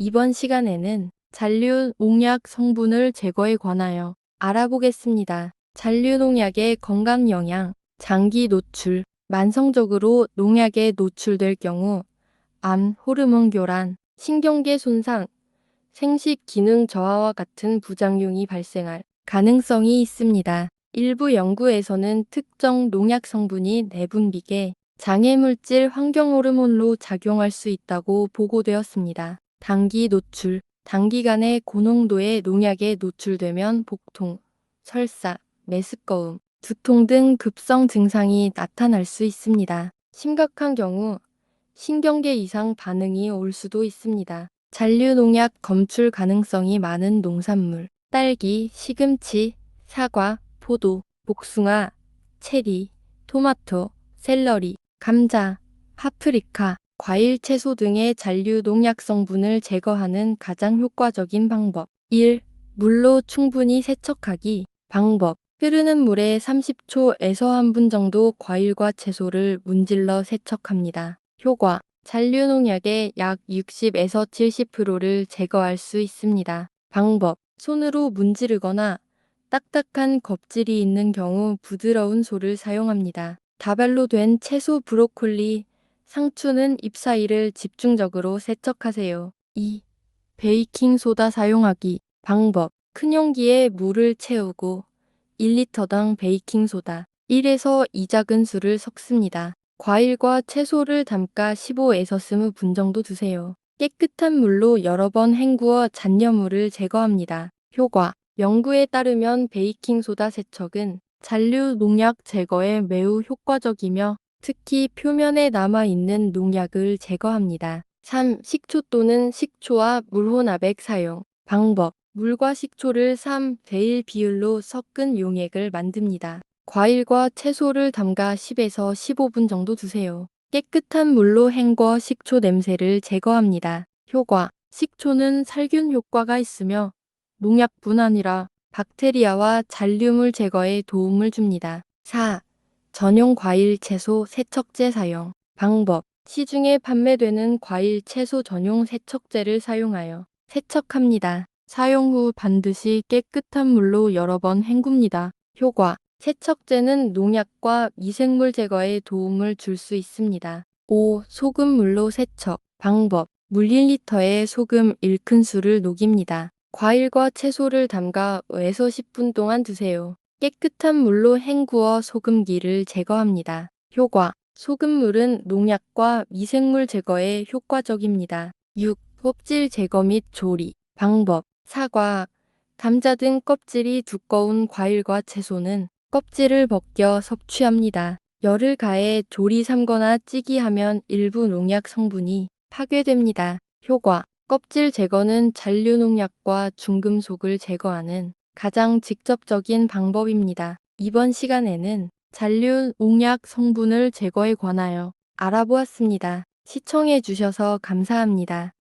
이번 시간에는 잔류 농약 성분을 제거에 관하여 알아보겠습니다. 잔류 농약의 건강 영향, 장기 노출, 만성적으로 농약에 노출될 경우 암, 호르몬 교란, 신경계 손상, 생식 기능 저하와 같은 부작용이 발생할 가능성이 있습니다. 일부 연구에서는 특정 농약 성분이 내분비계, 장애물질 환경 호르몬로 작용할 수 있다고 보고되었습니다. 단기 노출, 단기간에 고농도의 농약에 노출되면 복통, 설사, 메스꺼움, 두통 등 급성 증상이 나타날 수 있습니다. 심각한 경우 신경계 이상 반응이 올 수도 있습니다. 잔류 농약 검출 가능성이 많은 농산물, 딸기, 시금치, 사과, 포도, 복숭아, 체리, 토마토, 샐러리, 감자, 파프리카, 과일, 채소 등의 잔류 농약 성분을 제거하는 가장 효과적인 방법. 1. 물로 충분히 세척하기. 방법. 흐르는 물에 30초에서 한분 정도 과일과 채소를 문질러 세척합니다. 효과. 잔류 농약의 약 60에서 70%를 제거할 수 있습니다. 방법. 손으로 문지르거나 딱딱한 껍질이 있는 경우 부드러운 솔을 사용합니다. 다발로 된 채소 브로콜리, 상추는 잎 사이를 집중적으로 세척하세요. 2. 베이킹소다 사용하기. 방법. 큰 용기에 물을 채우고 1리터당 베이킹소다 1에서 2작은수를 섞습니다. 과일과 채소를 담가 15에서 20분 정도 두세요. 깨끗한 물로 여러 번 헹구어 잔여물을 제거합니다. 효과 연구에 따르면 베이킹소다 세척은 잔류 농약 제거에 매우 효과적이며 특히 표면에 남아있는 농약을 제거합니다. 3. 식초 또는 식초와 물혼합액 사용 방법 물과 식초를 3 대 1 비율로 섞은 용액을 만듭니다. 과일과 채소를 담가 10에서 15분 정도 두세요. 깨끗한 물로 헹궈 식초 냄새를 제거합니다. 효과 식초는 살균 효과가 있으며 농약뿐 아니라 박테리아와 잔류물 제거에 도움을 줍니다. 4. 전용 과일 채소 세척제 사용 방법 시중에 판매되는 과일 채소 전용 세척제를 사용하여 세척합니다. 사용 후 반드시 깨끗한 물로 여러 번 헹굽니다. 효과 세척제는 농약과 미생물 제거에 도움을 줄 수 있습니다. 5. 소금물로 세척 방법 물 1리터에 소금 1큰술을 녹입니다. 과일과 채소를 담가 5에서 10분 동안 두세요. 깨끗한 물로 헹구어 소금기를 제거합니다. 효과 소금물은 농약과 미생물 제거에 효과적입니다. 6. 껍질 제거 및 조리 방법 사과, 감자 등 껍질이 두꺼운 과일과 채소는 껍질을 벗겨 섭취합니다. 열을 가해 조리 삶거나 찌기 하면 일부 농약 성분이 파괴됩니다. 효과 껍질 제거는 잔류 농약과 중금속을 제거하는 가장 직접적인 방법입니다. 이번 시간에는 잔류 농약 성분을 제거에 관하여 알아보았습니다. 시청해 주셔서 감사합니다.